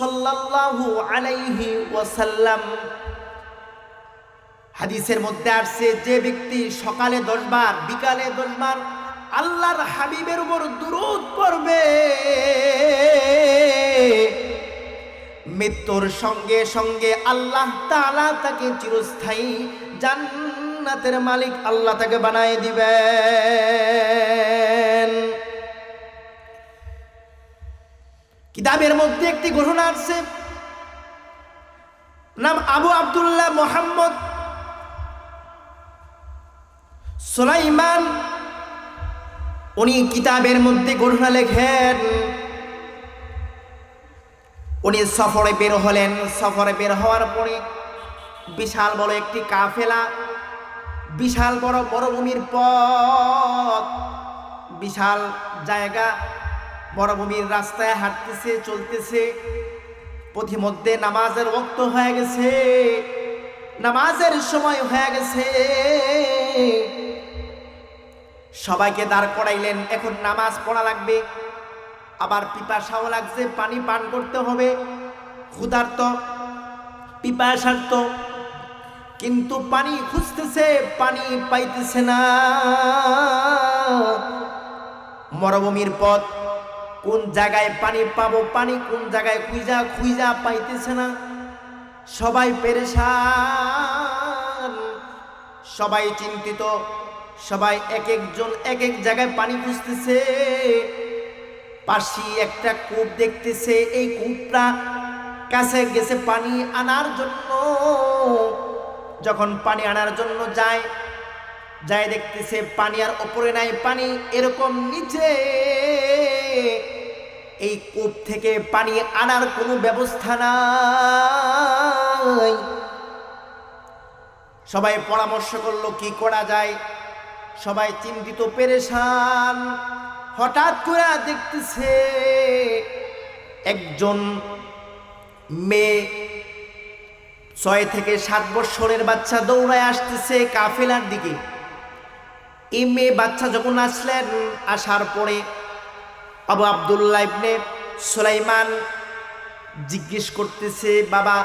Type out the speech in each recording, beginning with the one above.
সাল্লাল্লাহু ওয়াসাল্লাম। হাদিসের মধ্যে আসছে, যে ব্যক্তি সকালে দশবার, বিকালে দশবার আল্লাহর হাবিবের উপর দুরুদ পড়বে, মৃত্যুর সঙ্গে সঙ্গে আল্লাহ তাআলা তাকে চিরস্থায়ী জান্নাতের মালিক আল্লাহ তাকে বানায় দিবেন। কিতাবের মধ্যে একটি ঘটনা আসছে নাম আবু আব্দুল্লাহ মোহাম্মদ সুলাইমান। উনি কিতাবের মধ্যে ঘটনা লেখেন। উনি সফরে বের হলেন। সফরে বের হওয়ার পরে বিশাল বড় একটি কাফেলা, বিশাল বড় মরুভূমির পথ, বিশাল জায়গা মরুভূমির রাস্তায় হাঁটতেছে, চলতেছে। পথিমধ্যে নামাজের রক্ত হয়ে গেছে। নামাজের সময় হয়ে গেছে। সবাইকে দাঁড় করাইলেন, এখন নামাজ পড়া লাগবে। আবার পিপাসাও লাগছে, পানি পান করতে হবে। ক্ষুধার্ত, পিপাসার্ত। কিন্তু পানি খুঁজতেছে, পানি পাইতেছে না। মরুভূমির পথ কোন জায়গায় পানি পাবো, পানি কোন জায়গায় খুঁজা খুঁজা পাইতেছে না। সবাই পেরেশান, সবাই চিন্তিত, সবাই এক একজন এক এক জায়গায় পানি খুঁজতেছে। পাশি একটা কূপ দেখতেছে, এই কূপটা কাছে গেছে পানি আনার জন্য। যখন পানি আনার জন্য যায় যায় দেখতেছে পানি আর ওপরে নাই, পানি এরকম নিচে। এই কূপ থেকে পানি আনার কোনো ব্যবস্থা নাই। সবাই পরামর্শ করল, কি করা যায়? সবাই চিন্তিত, পেরেশান। হঠাৎ করে দেখতেছে, একজন মেয়ে ছয় থেকে সাত বছরের বাচ্চা দৌড়ায় আসতেছে কাফেলার দিকে। এই মেয়ে বাচ্চা যখন আসলেন, আসার পরে আবু আবদুল্লাহ ইবনে সুলাইমান জিজ্ঞেস করতেছে, বাবা,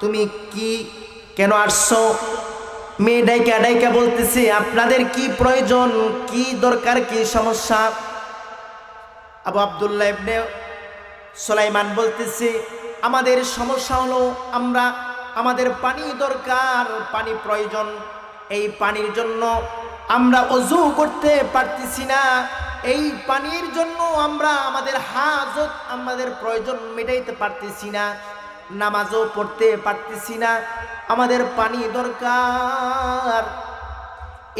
তুমি কি কেন আসছো? মেয়ে ডাইকা ডাইকা বলতেছে, আপনাদের কি প্রয়োজন? কি দরকার? কি সমস্যা? আবু আবদুল্লাহ ইবনে সুলাইমান বলতেছে, আমাদের সমস্যা হলো আমরা, আমাদের পানি দরকার, পানি প্রয়োজন। এই পানির জন্য আমরা অজু করতে পারতেছি না। এই পানির জন্য আমরা আমাদের হাজত, আমাদের প্রয়োজন মেটাইতে পারতেছি না, নামাজও পড়তে পারতেছি না, আমাদের পানি দরকার।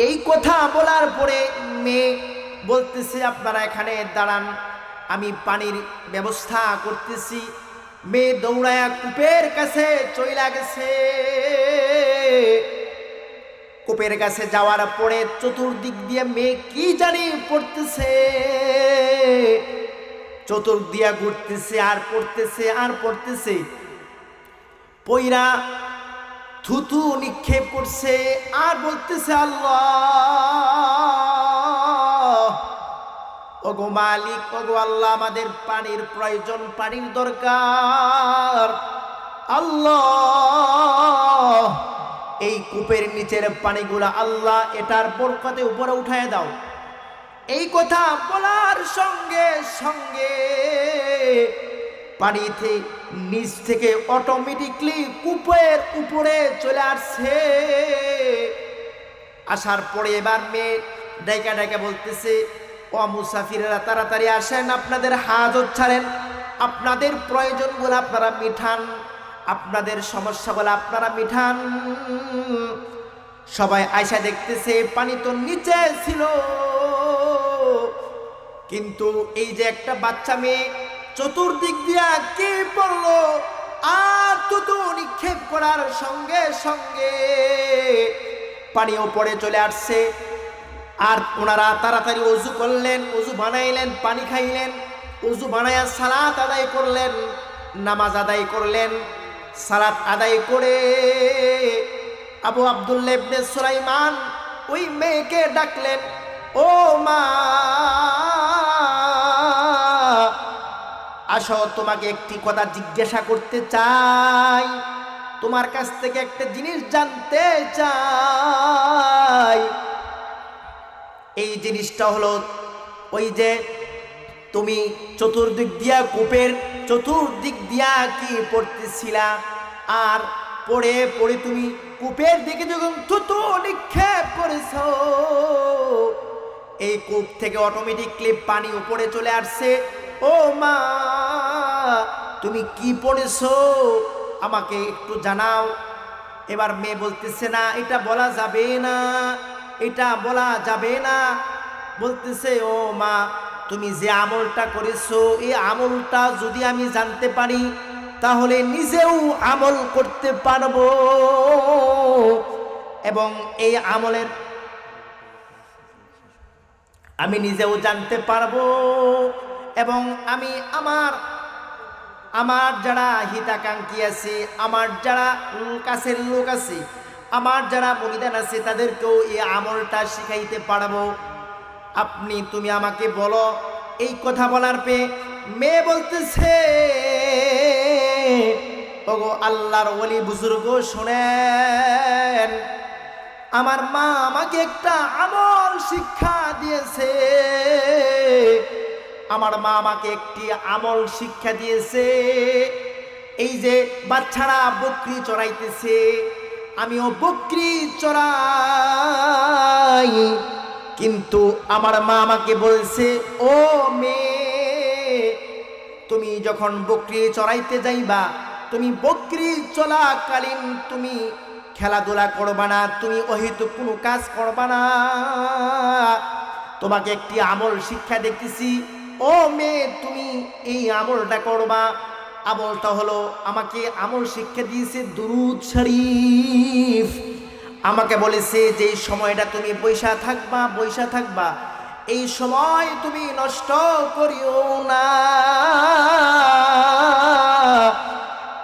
এই কথা বলার পরে মেয়ে বলতেছে, আপনারা এখানে দাঁড়ান, আমি পানির ব্যবস্থা করতেছি। মেয়ে দৌড়ায়া কূপের কাছে চইলা গেছে। কূপের কাছে যাওয়ার পরে চতুর্দিক দিয়ে মেয়ে কি জানি পড়তেছে। চতুর্দিয়া ঘুরতেছে, আর পড়তেছে আর পড়তেছে। পইরা থুতু নিক্ষেপ করছে, আর বলতেছে, আল্লাহ, ওগো মালিক, ওগো আল্লাহ, আমাদের পানির প্রয়োজন, পানির দরকার। আল্লাহ এই কূপের নিচের পানিগুলা আল্লাহ এটার বরকতে উপরে উঠায় দাও। এই কথা বলার সঙ্গে সঙ্গে পানিতে নিচ থেকে অটোমেটিকলি কূপের উপরে চলে আসছে। আসার পরে এবার মেয়ে ডাইকা ডাইকা বলতেছে, ও মুসাফিরেরা, তাড়াতাড়ি আসেন, আপনাদের হাজত ছাড়েন আপনাদের প্রয়োজনগুলো আপনারা মিঠান আপনাদের সমস্যা বলে আপনারা মিঠান। সবাই আয়সা দেখতেছে, পানি তো নিচে ছিল। কিন্তু এই যে একটা বাচ্চা মেয়ে চতুর্দিক দিয়া কে পড়ল? আর তুতু নিক্ষেপ করার সঙ্গে সঙ্গে পানি ওপরে চলে আসছে। আর ওনারা তাড়াতাড়ি অজু করলেন অজু বানাইলেন, পানি খাইলেন অজু বানাইয়া সালাত আদায় করলেন, নামাজ আদায় করলেন। সালাত আদায় করে আবু আবদুল্লাহ ইবনে সুলাইমান ওই মেয়েকে ডাকলেন, ও মা, আসো, তোমাকে একটি কথা জিজ্ঞাসা করতে চাই। তোমার কাছ থেকে একটা জিনিস জানতে চাই। এই জিনিসটা হলো ওই যে তুমি চতুর্দিক দিয়া কূপের চতুর্দিক দিয়া কি পড়তেছিলা? আর পড়ে পড়ে তুমি কূপের দিকে যখন থুতু নিক্ষেপ করেছ, এই কূপ থেকে অটোমেটিকলি পানি উপরে চলে আসছে। ও মা, তুমি কি পড়েছো? আমাকে একটু জানাও। এবার মেয়ে বলতেছে, না, এটা বলা যাবে না, এটা বলা যাবে না। বলতেছে, ও মা তুমি যে আমলটা করেছ, এই আমলটা যদি আমি জানতে পারি, তাহলে নিজেও আমল করতে পারব। এবং এই আমলের আমি নিজেও জানতে পারব। এবং আমি আমার আমার যারা হিতাকাঙ্ক্ষী আছে, আমার যারা কাছের লোক আছে, আমার যারা বলিদান আছে, তাদেরকেও এই আমলটা শিখাইতে পারব। আপনি, তুমি আমাকে বলো, এই কথা বলার পে মেয়ে বলতেছে, ওগো আল্লাহর ওলি বুজুর্গ শোনেন, আমার মা আমাকে একটা আমল শিক্ষা দিয়েছে। আমার মা আমাকে একটি আমল শিক্ষা দিয়েছে। এই যে বাচ্চারা বকরি চড়াইতেছে, আমিও বকরি চড়াই কিন্তু আমার মা আমাকে বলছে, ও মেয়ে, তুমি যখন বকরি চড়াইতে যাইবা, তুমি বকরি চলাকালীন তুমি খেলাধুলা করবা না, তুমি অহিত কোনো কাজ করবা না। তোমাকে একটি আমল শিক্ষা দেখতেছি, ও মেয়ে, তুমি এই আমলটা করবা। আমলটা হলো, আমাকে আমল শিক্ষা দিয়েছে দুরুদ শরীফ। আমাকে বলেছে যে সময়টা তুমি বৈশা থাকবা বৈশা থাকবা। এই সময় তুমি নষ্ট করিও না।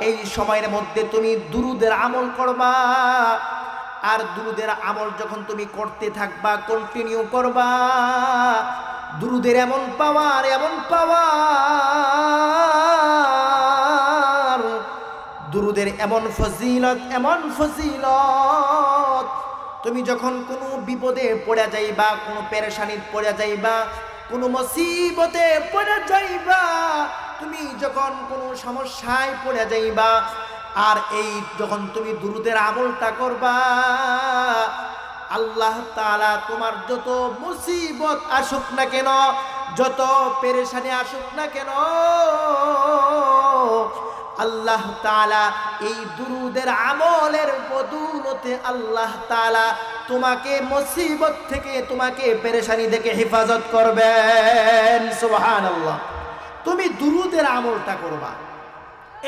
এই সময়ের মধ্যে তুমি দুরুদের আমল করবা আর দুরুদের আমল যখন তুমি করতে থাকবা কন্টিনিউ করবা। দুরুদের এমন পাওয়ার এমন পাওয়ার। দুরুদের এমন ফজিলত এমন ফজিলত। তুমি যখন কোনো বিপদে পড়ে যাইবা, কোনো পেরেশানিত পড়ে যাইবা, কোনো মুসিবতে পড়ে যাইবা, তুমি যখন কোনো সমস্যায় পড়ে যাইবা, আর এই যখন তুমি দুরুদের আমলটা করবা, আল্লাহ তাআলা তোমার যত মুসিবত আসুক না কেন, যত পেরেশানি আসুক না কেন আল্লাহ তালা এই দুরুদের আমলের বদৌলতে আল্লাহ তালা তোমাকে মুসিবত থেকে, তোমাকে পেরেশানি থেকে হেফাজত করবেন। সুবহানাল্লাহ। তুমি দুরুদের আমলটা করবা।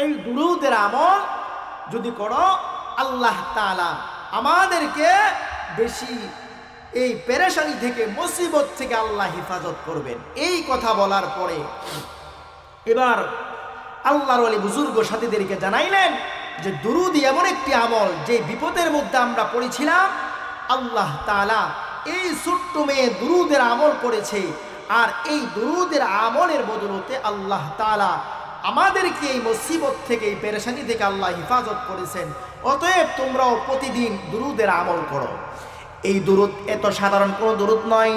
এই দুরুদের আমল যদি করো, আল্লাহ তালা আমাদেরকে বেশি এই পেরেশানি থেকে, মুসিবত থেকে আল্লাহ হেফাজত করবেন। এই কথা বলার পরে এবার আল্লাহর আলী বুজুর্গ সাথীদেরকে জানাইলেন যে দুরুদি এমন একটি আমল যে বিপদের মধ্যে আমরা পড়েছিলাম। আল্লাহ তাআলা এই ছোট্ট মেয়ে দুরুদের আমল করেছে আর এই দুরুদের আমলের বদলতে আল্লাহ তালা আমাদেরকে এই মুসিবত থেকে, এই পেরেশানি থেকে আল্লাহ হেফাজত করেছেন। অতএব তোমরাও প্রতিদিন দুরুদের আমল করো। এই দুরুদ এত সাধারণ কোনো দুরুদ নয়,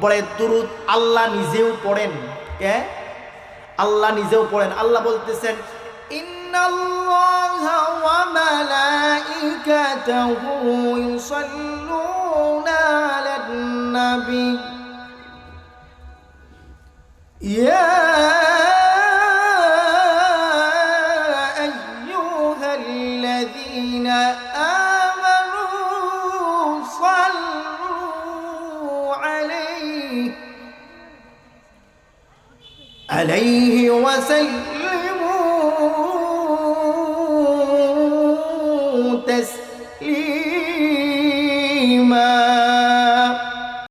বলে দুরুদ আল্লাহ নিজেও পড়েন। কে? আল্লাহ নিজেও পড়েন। আল্লাহ বলতেছেন ইয়া عليه وسلم